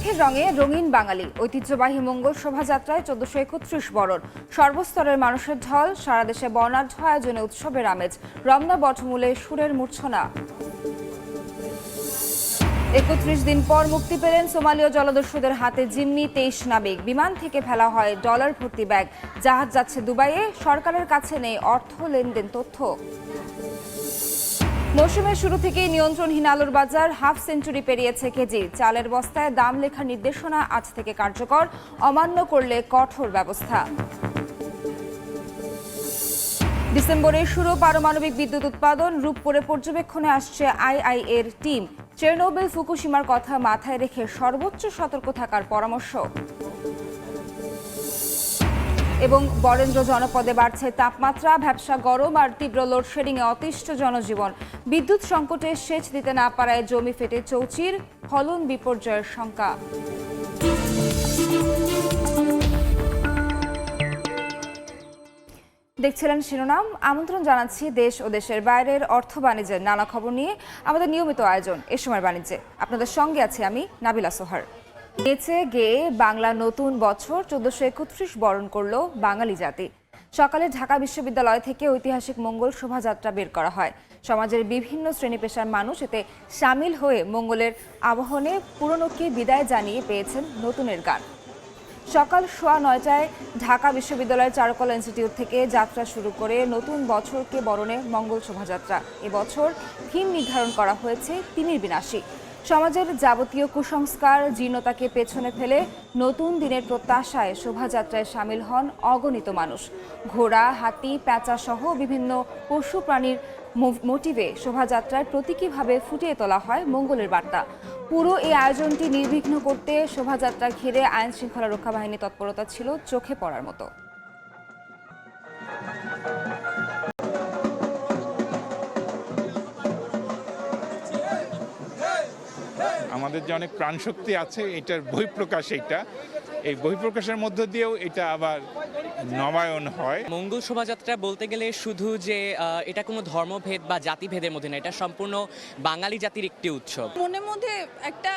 বৈশাখের রঙে রঙিন বাঙালি। ঐতিহ্যবাহী মঙ্গল শোভাযাত্রায় চোদ্দশো একত্রিশ বরণ। সর্বস্তরের মানুষের ঢল, সারা দেশে বর্ণাঢ্য আয়োজনে উৎসবের আমেজ, রমনা বটমূলে সুরের মূর্ছনা। একত্রিশ দিন পর মুক্তি পেলেন সোমালীয় জলদস্যুদের হাতে জিম্মি তেইশ নাবিক। বিমান থেকে ফেলা হয় ডলার ভর্তি ব্যাগ। জাহাজ যাচ্ছে দুবাইয়ে, সরকারের কাছে নেই অর্থ, লেনদেন তথ্য। মৌসুমের শুরু থেকেই নিয়ন্ত্রণহীন আলুর বাজার হাফ সেঞ্চুরি পেরিয়েছে কেজি। চালের বস্তায় দাম লেখার নির্দেশনা আজ থেকে কার্যকর, অমান্য করলে কঠোর ব্যবস্থা। ডিসেম্বরের শুরু পারমাণবিক বিদ্যুৎ উৎপাদন রূপপুরে পর্যবেক্ষণে আসছে আইআই এর টিম। চেরনোবেল ফুকুশিমার কথা মাথায় রেখে সর্বোচ্চ সতর্ক থাকার পরামর্শ। এবং বরেন্দ্র জনপদে বাড়ছে তাপমাত্রা, ভ্যাবসা গরম আর তীব্র লোডশেডিংয়ে অতিষ্ঠ জনজীবন। বিদ্যুৎ সংকটে সেচ দিতে না পারায় জমি ফেটে চৌচির, ফলন বিপর্যয়ের শঙ্কা। দেখছিলেন শিরোনাম, আমন্ত্রণ জানাচ্ছি দেশ ও দেশের বাইরের অর্থ বাণিজ্যের নানা খবর নিয়ে। আমাদের নিয়মিত আয়োজন এ সময় বাণিজ্যে। আপনাদের সঙ্গে আছি আমি নাবিলা সোহার। নেচে গেয়ে বাংলা নতুন বছর চোদ্দশো একত্রিশ বরণ করল বাঙালি জাতি। সকালে ঢাকা বিশ্ববিদ্যালয় থেকে ঐতিহাসিক মঙ্গল শোভাযাত্রা বের করা হয়। সমাজের বিভিন্ন শ্রেণি পেশার মানুষ এতে সামিল হয়ে মঙ্গলের আবহনে পুরনোকে বিদায় জানিয়ে পেয়েছেন নতুনের গান। সকাল সোয়া নয়টায় ঢাকা বিশ্ববিদ্যালয়ের চারুকলা ইনস্টিটিউট থেকে যাত্রা শুরু করে নতুন বছরকে বরণে মঙ্গল শোভাযাত্রা। এবছর থিম নির্ধারণ করা হয়েছে তিমির বিনাশী। সমাজের যাবতীয় কুসংস্কার জীর্ণতাকে পেছনে ফেলে নতুন দিনের প্রত্যাশায় শোভাযাত্রায় সামিল হন অগণিত মানুষ। ঘোড়া, হাতি, প্যাঁচা সহ বিভিন্ন পশু প্রাণীর মোটিভে শোভাযাত্রায় প্রতীকীভাবে ফুটিয়ে তোলা হয় মঙ্গলের বার্তা। পুরো এই আয়োজনটি নির্বিঘ্ন করতে শোভাযাত্রা ঘিরে আইন শৃঙ্খলা রক্ষা বাহিনী তৎপরতা ছিল চোখে পড়ার মতো। আমাদের যে অনেক প্রাণশক্তি আছে এটার বহিঃপ্রকাশ এইটা এই বহিঃপ্রকাশের মধ্য দিয়েও এটা আবার নবায়ন হয়। মঙ্গল শোভাযাত্রা বলতে গেলে শুধু যে আহ, এটা কোনো ধর্মভেদ বা জাতিভেদের মধ্যে না এটা সম্পূর্ণ বাঙালি জাতির একটি উৎসব। মনের মধ্যে একটা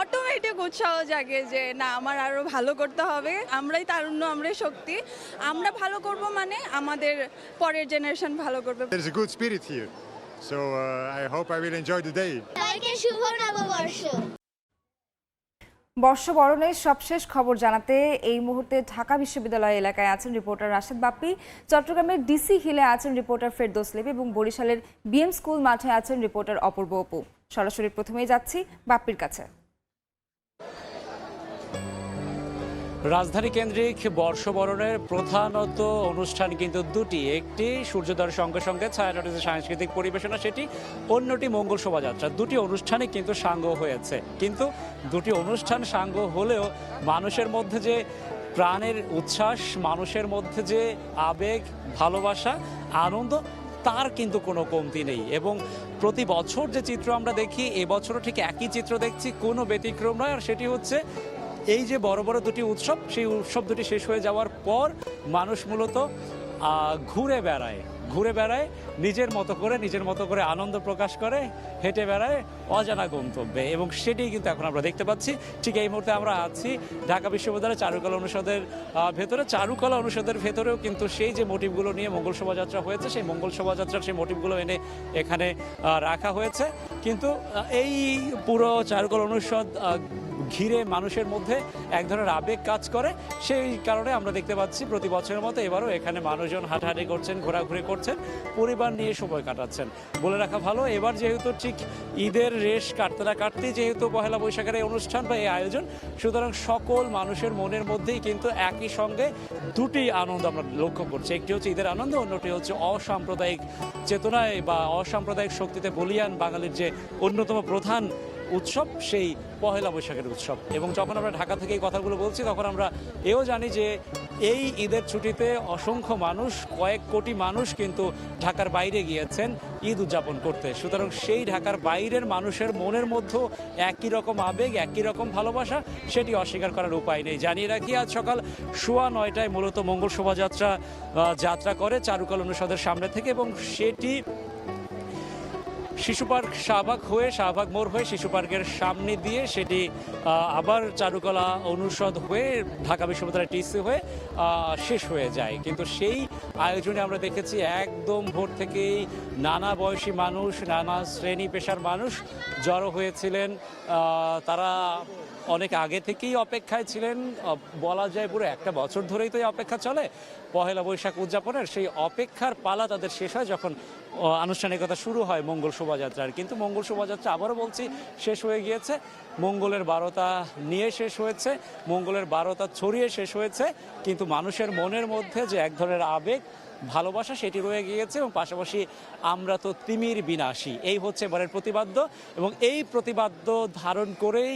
অটোমেটিক উৎসাহ জাগে যে না আমার আরও ভালো করতে হবে আমরাই তারুণ্য আমরাই শক্তি। আমরা ভালো করব মানে আমাদের পরের জেনারেশন ভালো করবে। So uh, I hope I will enjoy the day. বর্ষবরণের সবশেষ খবর জানাতে এই মুহূর্তে ঢাকা বিশ্ববিদ্যালয় এলাকায় আছেন রিপোর্টার রাশেদ বাপ্পি চট্টগ্রামের ডিসি হিলে আছেন রিপোর্টার ফেরদোস লেবি এবং বরিশালের বিএম স্কুল মাঠে আছেন রিপোর্টার অপূর্ব অপু। সরাসরি প্রথমেই যাচ্ছি বাপ্পির কাছে। রাজধানী কেন্দ্রিক বর্ষবরণের প্রধানত অনুষ্ঠান কিন্তু দুটি। একটি সূর্যোদয়ের সঙ্গে সঙ্গে ছায়ানটের সাংস্কৃতিক পরিবেশনা, সেটি অন্যটি মঙ্গল শোভাযাত্রা। দুটি অনুষ্ঠানে কিন্তু সাঙ্গ হয়েছে। কিন্তু দুটি অনুষ্ঠান সাঙ্গ হলেও মানুষের মধ্যে যে প্রাণের উচ্ছ্বাস, মানুষের মধ্যে যে আবেগ, ভালোবাসা, আনন্দ, তার কিন্তু কোনো কমতি নেই। এবং প্রতি বছর যে চিত্র আমরা দেখি, এবছরও ঠিক একই চিত্র দেখছি, কোনো ব্যতিক্রম নয়। আর সেটি হচ্ছে এই যে বড় বড় দুটি উৎসব, সেই উৎসব দুটি শেষ হয়ে যাওয়ার পর মানুষ মূলত ঘুরে বেড়ায়। ঘুরে বেড়ায়, নিজের মতো করে, নিজের মতো করে আনন্দ প্রকাশ করে, হেঁটে বেড়ায় অজানা গন্তব্যে। এবং সেটি কিন্তু এখন আমরা দেখতে পাচ্ছি। ঠিক এই মুহূর্তে আমরা আছি ঢাকা বিশ্ববিদ্যালয় চারুকলা অনুষদের ভেতরে। চারুকলা অনুষদের ভেতরেও কিন্তু সেই যে মোটিভগুলো নিয়ে মঙ্গল শোভাযাত্রা হয়েছে, সেই মঙ্গল শোভাযাত্রার সেই মোটিভগুলো এনে এখানে রাখা হয়েছে। কিন্তু এই পুরো চারুকলা অনুষদ ঘিরে মানুষের মধ্যে এক ধরনের আবেগ কাজ করে। সেই কারণে আমরা দেখতে পাচ্ছি প্রতি বছরের মতো এবারও এখানে মানুষজন হাঁটাহাঁটি করছেন, ঘোরাঘুরি করছেন, পরিবার নিয়ে সময় কাটাচ্ছেন। বলে রাখা ভালো, এবার যেহেতু ঠিক ঈদের রেশ কাটতে না কাটতেই যেহেতু পহেলা বৈশাখের এই অনুষ্ঠান বা এই আয়োজন, সুতরাং সকল মানুষের মনের মধ্যেই কিন্তু একই সঙ্গে দুটি আনন্দ আমরা লক্ষ্য করছি। একটি হচ্ছে ঈদের আনন্দ, অন্যটি হচ্ছে অসাম্প্রদায়িক চেতনায় বা অসাম্প্রদায়িক শক্তিতে বলিয়ান বাঙালির যে অন্যতম প্রধান উৎসব, সেই পহেলা বৈশাখের উৎসব। এবং যখন আমরা ঢাকা থেকে এই কথাগুলো বলছি, তখন আমরা এও জানি যে এই ঈদের ছুটিতে অসংখ্য মানুষ, কয়েক কোটি মানুষ কিন্তু ঢাকার বাইরে গিয়েছেন ঈদ উদযাপন করতে। সুতরাং সেই ঢাকার বাইরের মানুষের মনের মধ্যেও একই রকম আবেগ, একই রকম ভালোবাসা, সেটি অস্বীকার করার উপায় নেই। জানিয়ে রাখি, আজ সকাল সোয়া নয়টায় মূলত মঙ্গল শোভাযাত্রা যাত্রা করে চারুকলা অনুষদের সামনে থেকে এবং সেটি শিশু পার্ক শাহবাগ হয়ে, শাহবাগ মোড় হয়ে, শিশু পার্কের সামনে দিয়ে সেটি আবার চারুকলা অনুষদ হয়ে, ঢাকা বিশ্ববিদ্যালয় টিসি হয়ে শেষ হয়ে যায়। কিন্তু সেই আয়োজনে আমরা দেখেছি একদম ভোর থেকেই নানা বয়সী মানুষ, নানা শ্রেণি পেশার মানুষ জড়ো হয়েছিলেন। তারা অনেক আগে থেকেই অপেক্ষায় ছিলেন। বলা যায় পুরো একটা বছর ধরেই তো এই অপেক্ষা চলে। পহেলা বৈশাখ উদযাপনের সেই অপেক্ষার পালা তাদের শেষ হয় যখন আনুষ্ঠানিকতা শুরু হয় মঙ্গল শোভাযাত্রার। কিন্তু মঙ্গল শোভাযাত্রা আবারও বলছি, শেষ হয়ে গিয়েছে। মঙ্গলের বারোতা নিয়ে শেষ হয়েছে, মঙ্গলের বারোটা ছড়িয়ে শেষ হয়েছে। কিন্তু মানুষের মনের মধ্যে যে এক ধরনের আবেগ, ভালোবাসা সেটি রয়ে গিয়েছে এবং পাশাপাশি আমরা তো তিমির বিনাশী। এই হচ্ছে এবারের প্রতিবাদ্য এবং এই প্রতিবাদ্য ধারণ করেই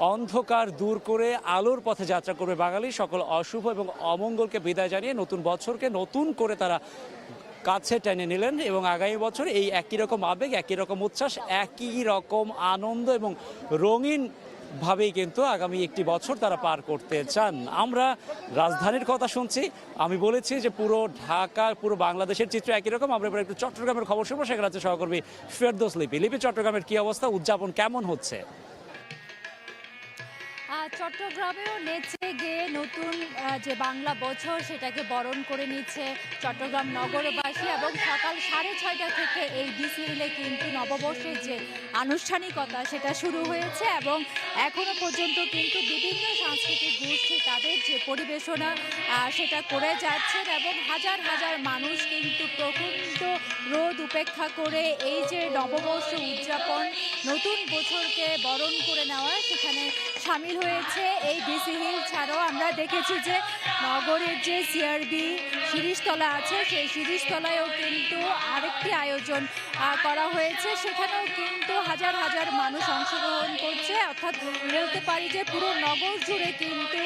অন্ধকার দূর করে আলোর পথে যাত্রা করবে বাঙালি। সকল অশুভ এবং অমঙ্গলকে বিদায় জানিয়ে নতুন বছরকে নতুন করে তারা কাছে টেনে নিলেন এবং আগামী বছর এই একই রকম আবেগ, একই রকম উচ্ছ্বাস, একই রকম আনন্দ এবং রঙিন ভাবেই কিন্তু আগামী একটি বছর তারা পার করতে চান। আমরা রাজধানীর কথা শুনছি। আমি বলেছি যে পুরো ঢাকা, পুরো বাংলাদেশের চিত্র একই রকম। আমরা এবার একটু চট্টগ্রামের খবর শুনব। সেখানে আছে সহকর্মী ফেরদোস লিপি। লিপি, চট্টগ্রামের কি অবস্থা? উদযাপন কেমন হচ্ছে? চট্টগ্রামেও নেচে গিয়ে নতুন যে বাংলা বছর সেটাকে বরণ করে নিচ্ছে চট্টগ্রাম নগরবাসী এবং সকাল সাড়ে ছয়টা থেকে এই ডিসি কিন্তু নববর্ষের যে আনুষ্ঠানিকতা সেটা শুরু হয়েছে এবং এখনও পর্যন্ত কিন্তু বিভিন্ন সাংস্কৃতিক গোষ্ঠী তাদের যে পরিবেশনা সেটা করে যাচ্ছেন এবং হাজার হাজার মানুষ কিন্তু প্রকৃত রোদ উপেক্ষা করে এই যে নববর্ষ উদযাপন, নতুন বছরকে বরণ করে নেওয়া সেখানে সামিল হয়েছে এই ডিসি হিল ছাড়াও আমরা দেখেছি যে নগরের যে সিআরবি শিরিষতলা আছে, সেই শিরিষতলায়ও কিন্তু আরেকটি আয়োজন করা হয়েছে। সেখানেও কিন্তু হাজার হাজার মানুষ অংশগ্রহণ করছে। অর্থাৎ বলতে পারি যে পুরো নগর জুড়ে কিন্তু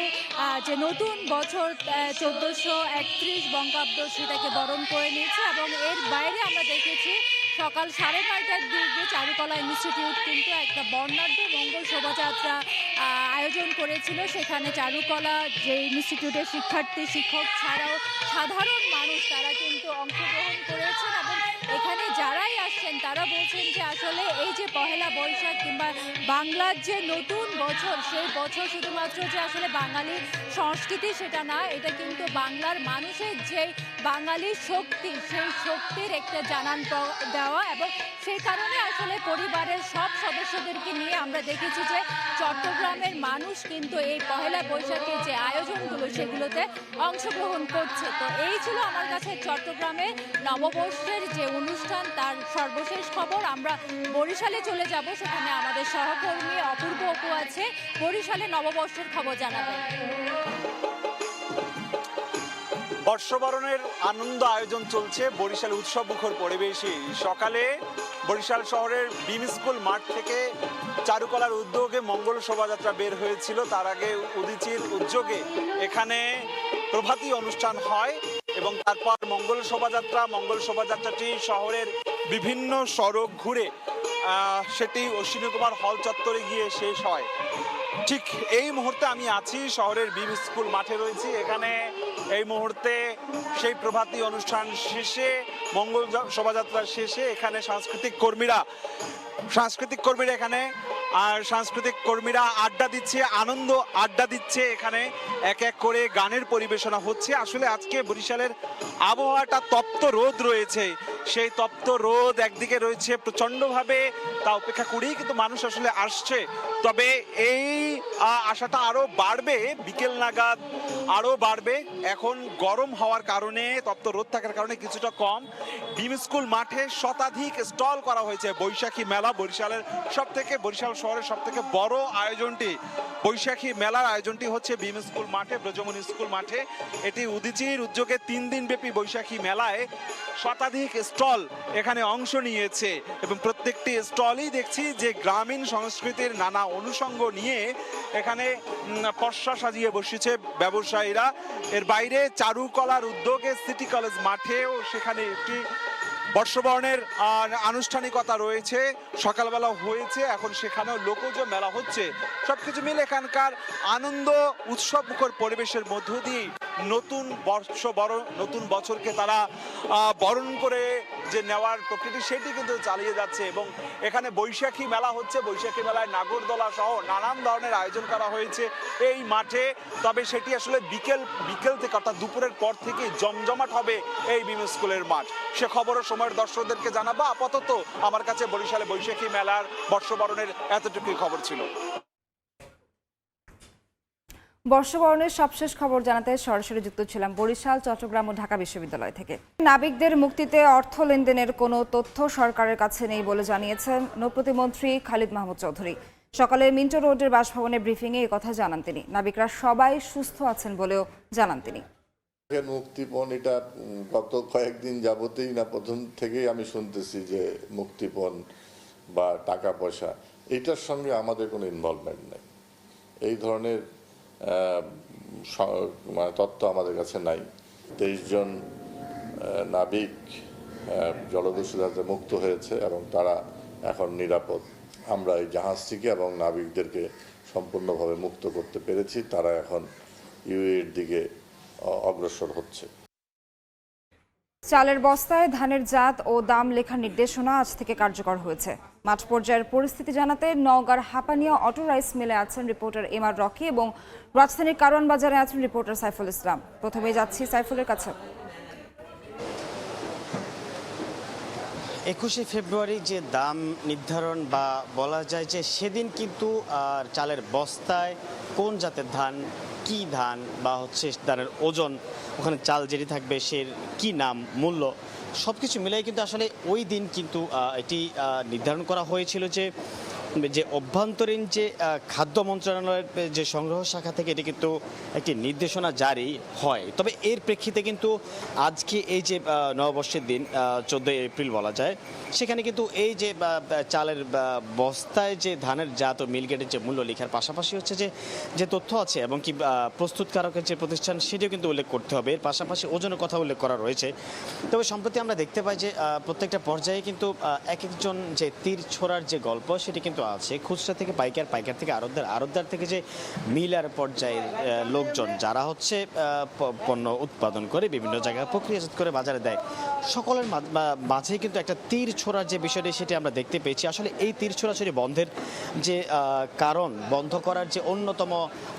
যে নতুন বছর চোদ্দোশো একত্রিশ বঙ্গাব্দ সেটাকে বরণ করে নিয়েছে এবং এর বাইরে আমরা দেখেছি সকাল সাড়ে নয়টার দিকে চারুকলা ইনস্টিটিউট কিন্তু একটা বর্ণাঢ্য মঙ্গল শোভাযাত্রা আয়োজন করেছিল। সেখানে চারুকলা যে ইনস্টিটিউটের শিক্ষার্থী, শিক্ষক ছাড়াও সাধারণ মানুষ তারা কিন্তু অংশগ্রহণ করেছেন এবং এখানে যারাই আসছেন, তারা বলছেন যে আসলে এই যে পহেলা বৈশাখ কিংবা বাংলার যে নতুন বছর, সেই বছর শুধুমাত্র যে আসলে বাঙালির সংস্কৃতি সেটা না, এটা কিন্তু বাংলার মানুষের যে বাঙালির শক্তি, সেই শক্তির একটা জানান দেওয়া এবং সেই কারণে আসলে পরিবারের সব সদস্যদেরকে নিয়ে আমরা দেখেছি যে চট্টগ্রামের মানুষ কিন্তু এই পহেলা বৈশাখের যে আয়োজনগুলো, সেগুলোতে অংশগ্রহণ করছে। তো এই ছিল আমার কাছে চট্টগ্রামে নববর্ষের যে অনুষ্ঠান, তার সর্বশেষ খবর, আমরা বরিশালে চলে যাব। সেখানে আমাদের সহকর্মী অপূর্ব অপু আছে। বরিশালে নববর্ষের খবর জানাবেন। বর্ষবরণের আনন্দ আয়োজন চলছে বরিশাল উৎসব মুখর পরিবেশে। সকালে বরিশাল শহরের বিম স্কুল মাঠ থেকে চারুকলার উদ্যোগে মঙ্গল শোভাযাত্রা বের হয়েছিল। তার আগে উদিচির উদ্যোগে এখানে প্রভাতী অনুষ্ঠান হয়। এবং তারপর মঙ্গল শোভাযাত্রা, মঙ্গল শোভাযাত্রাটি শহরের বিভিন্ন সড়ক ঘুরে সেটি অশ্বিনী কুমার হল চত্বরে গিয়ে শেষ হয়। ঠিক এই মুহূর্তে আমি আছি শহরের বিম স্কুল মাঠে রয়েছি। এখানে এই মুহূর্তে সেই প্রভাতী অনুষ্ঠান শেষে, মঙ্গল শোভাযাত্রা শেষে এখানে সাংস্কৃতিক কর্মীরা সাংস্কৃতিক কর্মীরা এখানে আর সাংস্কৃতিক কর্মীরা আড্ডা দিচ্ছে, আনন্দ আড্ডা দিচ্ছে এখানে। এক এক করে গানের পরিবেশনা হচ্ছে। আসলে আজকে বরিশালের আবহাওয়াটা তপ্ত রোদ রয়েছে। সেই তপ্ত রোদ একদিকে রয়েছে প্রচণ্ডভাবে, তা উপেক্ষা করেই কিন্তু মানুষ আসলে আসছে। তবে এই আশাটা আরও বাড়বে, বিকেল নাগাদ আরও বাড়বে। এখন গরম হওয়ার কারণে, তপ্ত রোদ থাকার কারণে কিছুটা কম। বিম স্কুল মাঠে শতাধিক স্টল করা হয়েছে। বৈশাখী মেলা বরিশালের সব থেকে বরিশাল শহরের সব থেকে বড় আয়োজনটি। বৈশাখী মেলার আয়োজনটি হচ্ছে বিম স্কুল মাঠে, ব্রজমণি স্কুল মাঠে। এটি উদিচির উদ্যোগে তিন দিন ব্যাপী বৈশাখী মেলায় শতাধিক স্টল এখানে অংশ নিয়েছে এবং প্রত্যেকটি স্টলই দেখছি যে গ্রামীণ সংস্কৃতির নানা অনুষঙ্গ নিয়ে এখানে উম, পশা সাজিয়ে বসেছে ব্যবসায়ীরা। এর বাইরে চারুকলার উদ্যোগে সিটি কলেজ মাঠেও সেখানে একটি বর্ষবরণের আনুষ্ঠানিকতা রয়েছে। সকালবেলা হয়েছে এখন সেখানেও লোকজ মেলা হচ্ছে। সবকিছু মিলে এখানকার আনন্দ উৎসব মুখর পরিবেশের মধ্য দিয়ে নতুন বর্ষ বরণ, নতুন বছরকে তারা বরণ করে যে নেওয়ার প্রকৃতি, সেটি কিন্তু চালিয়ে যাচ্ছে এবং এখানে বৈশাখী মেলা হচ্ছে। বৈশাখী মেলায় নাগরদোলা সহ নানান ধরনের আয়োজন করা হয়েছে এই মাঠে। তবে সেটি আসলে বিকেল বিকেল থেকে অর্থাৎ দুপুরের পর থেকে জমজমাট হবে এই বিম স্কুলের মাঠ। সে খবরও সময়ের দর্শকদেরকে জানাব। আপাতত আমার কাছে বরিশালে বৈশাখী মেলার বর্ষবরণের এতটুকুই খবর ছিল। বর্ষবরণের সবশেষ খবর জানাতে সরাসরি যুক্ত ছিলাম বরিশাল, চট্টগ্রাম ও ঢাকা বিশ্ববিদ্যালয় থেকে। নাবিকদের মুক্তিতে অর্থ লেনদেনের কোনো তথ্য সরকারের কাছে নেই বলে জানিয়েছেন নৌপ্রতিমন্ত্রী খালিদ মাহমুদ চৌধুরী। সকালে মিন্টো রোডের বাসভবনে ব্রিফিংয়ে কথা জানান তিনি। নাবিকরা সবাই সুস্থ আছেন বলেও জানান তিনি। মুক্তিপণ, এটা গত কয়েকদিন যাবতেই না, প্রথম থেকেই আমি শুনতেছি যে মুক্তিপণ বা টাকা পয়সা, এটার সঙ্গে আমাদের কোনো ইনভলভমেন্ট নেই। এই ধরনের মানে তথ্য আমাদের কাছে নাই। তেইশ জন নাবিক জলদস্যুতাতে মুক্ত হয়েছে এবং তারা এখন নিরাপদ। আমরা এই জাহাজটিকে এবং নাবিকদেরকে সম্পূর্ণভাবে মুক্ত করতে পেরেছি। তারা এখন ইউএর দিকে অগ্রসর হচ্ছে। চালের বস্তায় ধানের জাত ও দাম লেখার নির্দেশনা আজ থেকে কার্যকর হয়েছে। মাঠ পর্যায়ের পরিস্থিতি জানাতে নওগাঁর হাপানিয়া অটো রাইস মিলে আছেন রিপোর্টার এম আর রকি এবং রাজধানীর কারওয়ান বাজারে আছেন রিপোর্টার সাইফুল ইসলাম। প্রথমে যাচ্ছি সাইফুলের কাছে। একুশে ফেব্রুয়ারি যে দাম নির্ধারণ বা বলা যায় যে সেদিন কিন্তু আর চালের বস্তায় কোন জাতের ধান, কি ধান বা হচ্ছে ধানের ওজন, ওখানে চাল যেটি থাকবে সে কি নাম, মূল্য সব কিছু মিলাই কিন্তু আসলে ওই দিন কিন্তু এটি নির্ধারণ করা হয়েছিল যে যে অভ্যন্তরীণ যে খাদ্য মন্ত্রণালয়ের যে সংগ্রহ শাখা থেকে এটি কিন্তু একটি নির্দেশনা জারি হয়। তবে এর প্রেক্ষিতে কিন্তু আজকে এই যে নববর্ষের দিন চোদ্দোই এপ্রিল বলা যায়, সেখানে কিন্তু এই যে চালের বস্তায় যে ধানের জাত ও মিলগেটের যে মূল্য লেখার পাশাপাশি হচ্ছে যে যে তথ্য আছে এবং কি প্রস্তুতকারকের যে প্রতিষ্ঠান সেটিও কিন্তু উল্লেখ করতে হবে। এর পাশাপাশি ওজনের কথা উল্লেখ করা রয়েছে। তবে সম্প্রতি আমরা দেখতে পাই যে প্রত্যেকটা পর্যায়ে কিন্তু এক একজন যে তীর ছোড়ার যে গল্প, সেটি কিন্তু আছে। খুচরা থেকে পাইকার পাইকার থেকে আড়তদার আড়তদার থেকে যে মিলার পর্যায়ের লোকজন যারা হচ্ছে পণ্য উৎপাদন করে বিভিন্ন জায়গায় প্রক্রিয়াজাত করে বাজারে দেয়। সকলের মাঝে কিন্তু একটা তীর ছোড়ার যে বিষয়টি সেটি আমরা দেখতে পেয়েছি। আসলে এই তীর ছোড়াছড়ি বন্ধের যে কারণ, বন্ধ করার যে অন্যতম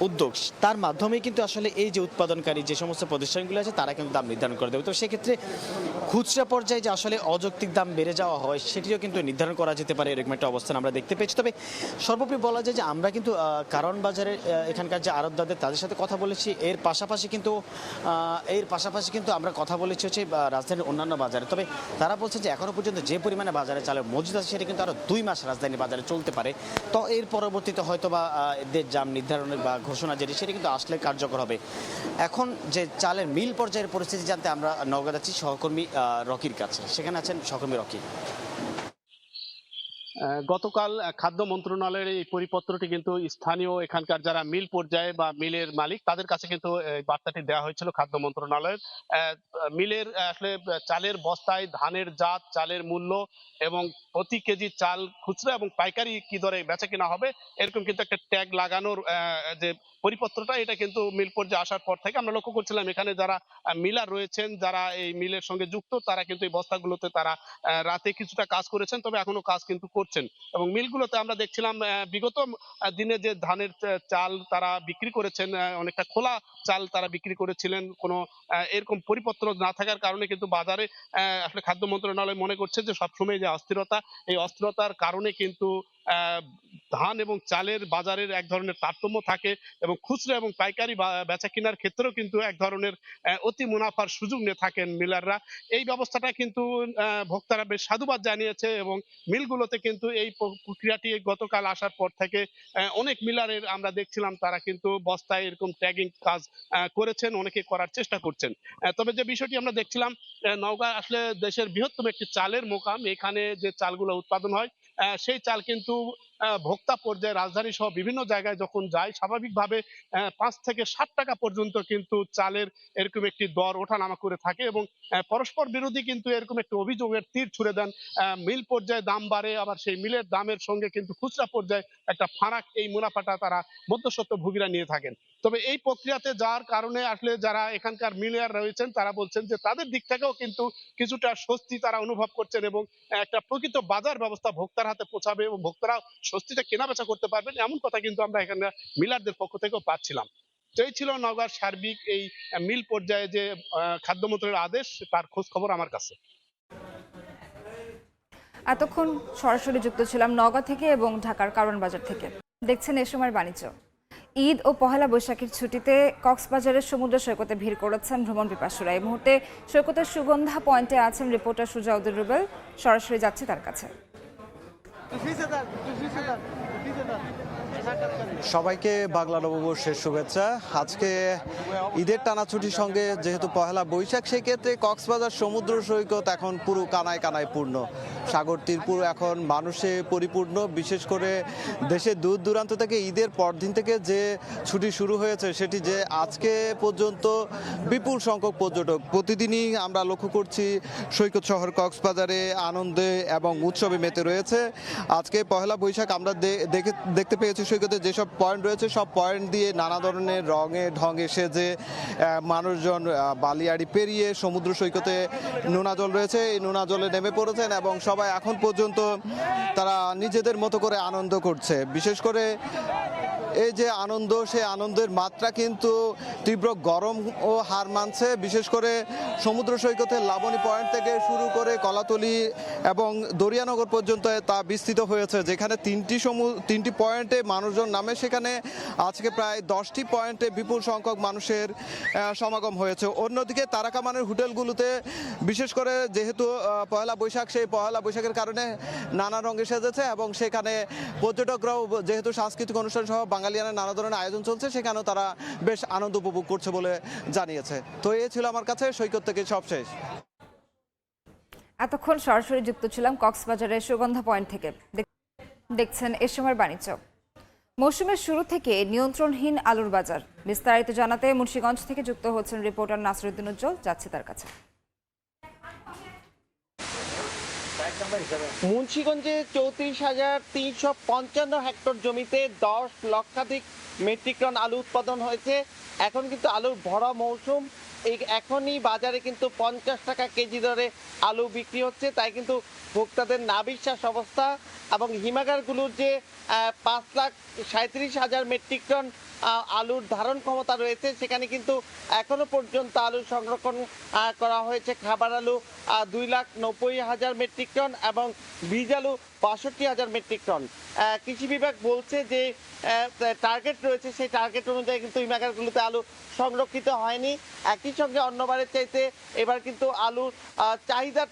উদ্যোগ, তার মাধ্যমে কিন্তু আসলে এই যে উৎপাদনকারী যে সমস্ত প্রতিষ্ঠানগুলো আছে, তারা কিন্তু দাম নির্ধারণ করে দেবে তো সেক্ষেত্রে খুচরা পর্যায়ে যে আসলে অযৌক্তিক দাম বেড়ে যাওয়া হয়, সেটিও কিন্তু নির্ধারণ করা যেতে পারে, এরকম একটা অবস্থান আমরা দেখতে পেয়েছি। তবে সর্বোপরি বলা যায় যে আমরা কিন্তু কারণ বাজারে এখানকার যে আড়তদারদের তাদের সাথে কথা বলেছি। এর পাশাপাশি কিন্তু এর পাশাপাশি কিন্তু আমরা কথা বলেছি হচ্ছে রাজধানীর অন্যান্য বাজারে। তবে তারা বলছে যে এখনও পর্যন্ত যে পরিমাণে বাজারে চালের মজুদ আছে, সেটা কিন্তু আরও দুই মাস রাজধানী বাজারে চলতে পারে। তো এর পরবর্তীতে হয়তো বা এদের জাম নির্ধারণের বা ঘোষণা যেটি, সেটা কিন্তু আসলে কার্যকর হবে। এখন যে চালের মিল পর্যায়ের পরিস্থিতি জানতে আমরা নওগাঁ যাচ্ছি সহকর্মী রকির কাছে। সেখানে আছেন সহকর্মী রকি। গতকাল খাদ্য মন্ত্রণালয়ের এই পরিপত্রটি কিন্তু স্থানীয় এখানকার যারা মিল পর্যায়ে বা মিলের মালিক, তাদের কাছে কিন্তু এই বার্তাটি দেওয়া হয়েছিল খাদ্য মন্ত্রণালয়ের। মিলের আসলে চালের বস্তায় ধানের জাত, চালের মূল্য এবং প্রতি কেজি চাল খুচরা এবং পাইকারি কি দরে বেচা কিনা হবে, এরকম কিন্তু একটা ট্যাগ লাগানোর যে পরিপত্রটা, এটা কিন্তু মিল পর্যায়ে আসার পর থেকে আমরা লক্ষ্য করছিলাম, এখানে যারা মিলার রয়েছেন, যারা এই মিলের সঙ্গে যুক্ত, তারা কিন্তু এই বস্তাগুলোতে তারা রাতে কিছুটা কাজ করেছেন, তবে এখনও কাজ কিন্তু করছেন। এবং মিলগুলোতে আমরা দেখছিলাম বিগত দিনে যে ধানের চাল তারা বিক্রি করেছেন অনেকটা খোলা চাল তারা বিক্রি করেছিলেন। কোনো এরকম পরিপত্র না থাকার কারণে কিন্তু বাজারে আসলে খাদ্য মন্ত্রণালয় মনে করছে যে সবসময় যে অস্থিরতা, এই অস্থিরতার কারণে কিন্তু ধান এবং চালের বাজারের এক ধরনের তারতম্য থাকে এবং খুচরা এবং পাইকারি বেচা কেনার ক্ষেত্রেও কিন্তু এক ধরনের অতি মুনাফার সুযোগ নিয়ে থাকেন মিলাররা। এই ব্যবস্থাটা কিন্তু ভোক্তারা বেশ সাধুবাদ জানিয়েছে এবং মিলগুলোতে কিন্তু এই প্রক্রিয়াটি গতকাল আসার পর থেকে অনেক মিলারের আমরা দেখছিলাম তারা কিন্তু বস্তায় এরকম ট্যাগিং কাজ করেছেন, অনেকে করার চেষ্টা করছেন। তবে যে বিষয়টি আমরা দেখছিলাম নওগাঁ আসলে দেশের বৃহত্তম একটি চালের মোকাম। এখানে যে চালগুলো উৎপাদন হয় সেই চাল কিন্তু go ভোক্তা পর্যায়ে রাজধানী সহ বিভিন্ন জায়গায় যখন যায় স্বাভাবিকভাবে পাঁচ থেকে ষাট টাকা পর্যন্ত কিন্তু চালের এরকম একটি দর ওঠানামা করে থাকে এবং পরস্পর বিরোধী কিন্তু এরকম একটি অভিযোগের তীর ছুড়ে দেন। মিল পর্যায়ে দাম বাড়ে, আবার সেই মিলের দামের সঙ্গে কিন্তু খুচরা পর্যায়ে একটা ফারাক এই মুনাফাটা তারা মধ্যস্বত্ব ভোগীরা নিয়ে থাকেন। তবে এই প্রক্রিয়াতে যাওয়ার কারণে আসলে যারা এখানকার মিলিয়ার রয়েছেন, তারা বলছেন যে তাদের দিক থেকেও কিন্তু কিছুটা স্বস্তি তারা অনুভব করছেন এবং একটা প্রকৃত বাজার ব্যবস্থা ভোক্তার হাতে পৌঁছাবে এবং ভোক্তারা স্বস্তিটা কেনাবেচা করতে পারবেন এমন কথা কিন্তু আমরা এখানে মিলারদের পক্ষ থেকেও পাচ্ছিলাম। তো এই ছিল নওগাঁর সার্বিক এই মিল পর্যায়ে যে আহ, খাদ্য মন্ত্রণের আদেশ তার খোঁজ খবর আমার কাছে। এতক্ষণ সরাসরি যুক্ত ছিলাম নওগাঁ থেকে এবং ঢাকার কারণ বাজার থেকে। দেখছেন এ সময়ের বাণিজ্য। ঈদ ও পহেলা বৈশাখের ছুটিতে কক্সবাজারের সমুদ্র সৈকতে ভিড় করেছেন ভ্রমণ পিপাসুরা। এই মুহূর্তে সৈকতের সুগন্ধা পয়েন্টে আছেন রিপোর্টার সুজাউদ্দিন রুবেল। সরাসরি যাচ্ছে তার কাছে। তুই ফিসে থাক তুই ফিসে থাক ফিসে থাক সবাইকে বাংলা নববর্ষের শুভেচ্ছা। আজকে ঈদের টানা ছুটির সঙ্গে যেহেতু পহেলা বৈশাখ সেই ক্ষেত্রে কক্সবাজার সমুদ্র সৈকত এখন পুরো কানায় কানায় পূর্ণ। সাগর তীর পুরো এখন মানুষে পরিপূর্ণ, বিশেষ করে দেশের দূর দূরান্ত থেকে ঈদের পরদিন থেকে যে ছুটি শুরু হয়েছে, সেটি যে আজকে পর্যন্ত বিপুল সংখ্যক পর্যটক। প্রতিদিনই আমরা লক্ষ্য করছি সৈকত শহর কক্সবাজারে আনন্দে এবং উৎসবে মেতে রয়েছে। আজকে পহেলা বৈশাখ আমরা দেখে, দেখতে পেয়েছি সৈকতে যেসব পয়েন্ট রয়েছে, সব পয়েন্ট দিয়ে নানা ধরনের রঙে ঢঙে সেজে মানুষজন বালিয়াড়ি পেরিয়ে সমুদ্র সৈকতে নোনা জল রয়েছে। এই নোনা জলে নেমে পড়েছেন এবং সবাই এখন পর্যন্ত তারা নিজেদের মতো করে আনন্দ করছে। বিশেষ করে এই যে আনন্দ, সে আনন্দের মাত্রা কিন্তু তীব্র গরম ও হার মানছে। বিশেষ করে সমুদ্র সৈকতের লাবণী পয়েন্ট থেকে শুরু করে কলাতলি এবং দরিয়ানগর পর্যন্ত তা বিস্তৃত হয়েছে, যেখানে তিনটি সমু, তিনটি পয়েন্টে মানুষজন নামে, সেখানে আজকে প্রায় দশটি পয়েন্টে বিপুল সংখ্যক মানুষের সমাগম হয়েছে। অন্যদিকে তারাকামানের হোটেলগুলোতে, বিশেষ করে যেহেতু পয়লা বৈশাখ, সেই পয়লা বৈশাখের কারণে নানা রঙে সেজেছে এবং সেখানে পর্যটকরাও যেহেতু সাংস্কৃতিক অনুষ্ঠান সহ বাঙালিয়ানের নানা ধরনের আয়োজন চলছে, সেখানেও তারা বেশ আনন্দ উপভোগ করছে বলে জানিয়েছে। তো এই ছিল আমার কাছে সৈকত থেকে সব শেষ এতক্ষণ সরাসরি যুক্ত ছিলাম কক্সবাজারের সুগন্ধা পয়েন্ট থেকে। দেখ- দেখছেন এ সময়ের বাণিজ্য। মৌসুমের শুরু থেকে নিয়ন্ত্রণহীন আলুর বাজার। বিস্তারিত জানাতে মুন্সিগঞ্জ থেকে যুক্ত হচ্ছেন রিপোর্টার নাসরুদ্দিন উজ্জ্বল। যাচ্ছে তার কাছে। মুন্সিগঞ্জে চৌত্রিশ হাজার তিনশো পঞ্চান্ন হেক্টর জমিতে দশ লক্ষাধিক মেট্রিক টন আলু উৎপাদন হয়েছে। এখন কিন্তু আলুর ভরা মৌসুম এই এখনই বাজারে কিন্তু পঞ্চাশ টাকা কেজি দরে আলু বিক্রি হচ্ছে। তাই কিন্তু ভোক্তাদের না বিশ্বাস অবস্থা এবং হিমাগারগুলোর যে পাঁচ লাখ সাঁত্রিশ হাজার মেট্রিক টন আলুর ধারণ ক্ষমতা রয়েছে। সেখানে কিন্তু এখনও পর্যন্ত আলু সংরক্ষণ করা হয়েছে। খাবার আলু দুই লাখ নব্বই হাজার মেট্রিক টন এবং বীজ আলু বাষট্টি হাজার মেট্রিক টন। কৃষি বিভাগ বলছে যে টার্গেট রয়েছে। সেই টার্গেট অনুযায়ী কিন্তু হিমাগারগুলোতে আলু সংরক্ষিত হয়নি। একই সঙ্গে অন্যবারের চাইতে এবার কিন্তু আলুর চাহিদা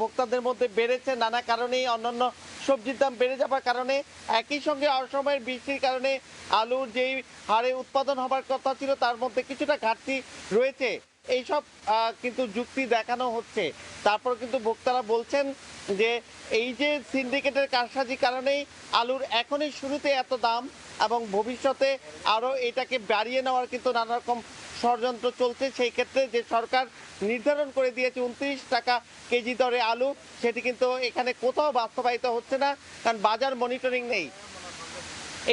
ভোক্তাদের মধ্যে বেড়েছে নানা কারণেই। অন্যান্য সবজির দাম বেড়ে যাবার কারণে। একই সঙ্গে অসময়ের বৃষ্টির কারণে আলুর যেই হারে উৎপাদন হবার কথা ছিল, তার মধ্যে কিছুটা ঘাটতি রয়েছে। এইসব কিন্তু যুক্তি দেখানো হচ্ছে। তারপর কিন্তু ভোক্তারা বলছেন যে, এই যে সিন্ডিকেটের কারসাজি কারণেই আলুর এখনই শুরুতে এত দাম এবং ভবিষ্যতে আরও এটাকে বাড়িয়ে নেওয়ার কিন্তু নানা রকম ষড়যন্ত্র চলছে। সেই ক্ষেত্রে যে সরকার নির্ধারণ করে দিয়েছে উনত্রিশ টাকা কেজি দরে আলু, সেটি কিন্তু এখানে কোথাও বাস্তবায়িত হচ্ছে না, কারণ বাজার মনিটরিং নেই।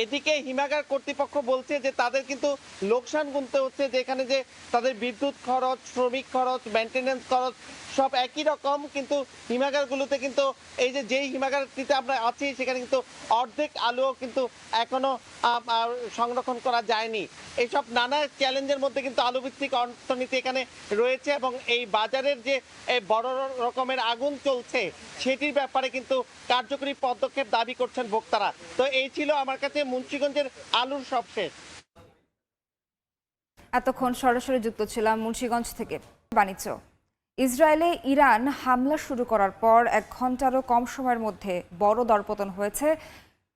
এদিকে হিমাগার কর্তৃপক্ষ বলছে যে তাদের কিন্তু লোকসান গুনতে হচ্ছে যেখানে যে তাদের বিদ্যুৎ খরচ, শ্রমিক খরচ মেনটেনেন্স খরচ, সব একই রকম, কিন্তু হিমাগারগুলোতে কিন্তু এই যে যেই হিমাগারটিতে আমরা আছি, সেখানে কিন্তু অর্ধেক আলুও কিন্তু এখনও সংরক্ষণ করা যায়নি। এইসব নানা চ্যালেঞ্জের মধ্যে কিন্তু আলু ভিত্তিক অর্থনীতি এখানে রয়েছে এবং এই বাজারের যে বড় রকমের আগুন চলছে, সেটির ব্যাপারে কিন্তু কার্যকরী পদক্ষেপ দাবি করছেন ভোক্তারা। তো এই ছিল আমার কাছে মুন্সিগঞ্জের আলুর সবশেষ এতক্ষণ সরাসরি যুক্ত ছিলাম মুন্সিগঞ্জ থেকে। বাণিজ্য। ইসরায়েলে ইরান হামলা শুরু করার পর এক ঘন্টারও কম সময়ের মধ্যে বড় দরপতন হয়েছে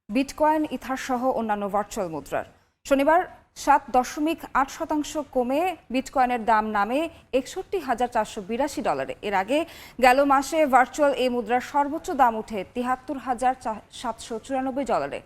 বিটকয়েন ইথার সহ অন্যান্য ভার্চুয়াল মুদ্রার। শনিবার সাত দশমিক আট শতাংশ কমে বিটকয়েনের দাম নামে একষট্টি হাজার চারশো বিরাশি ডলারে। এর আগে গেল মাসে ভার্চুয়াল এই মুদ্রার সর্বোচ্চ দাম উঠে তিহাত্তর হাজার সাতশো চুরানব্বই ডলারে।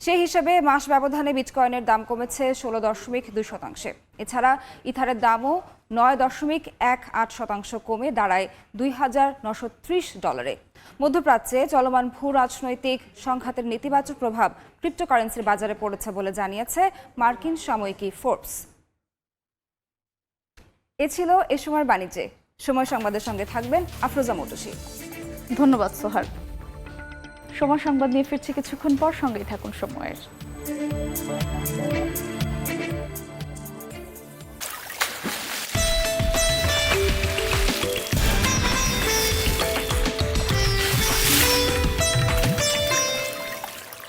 সেই হিসেবে মাস ব্যবধানে বিটকয়েনের দাম কমেছে ষোলো দশমিক দুই শতাংশে। এছাড়া ইথারের দামও নয় দশমিক এক আট শতাংশ কমে দাঁড়ায় দুই হাজার নশো ত্রিশ ডলারে। মধ্যপ্রাচ্যে চলমান ভূ রাজনৈতিক সংঘাতের নেতিবাচক প্রভাব ক্রিপ্টোকারেন্সির বাজারে পড়েছে বলে জানিয়েছে মার্কিন সাময়িকী ফোর্বস। এ ছিল এ সময়ের বাণিজ্যে। সময় সংবাদের সঙ্গে থাকবেন আফরোজা মোটসি। ধন্যবাদ সোহার সময় সংবাদ নিয়ে ফিরছি কিছুক্ষণ পর সঙ্গেই থাকুন সময়ের।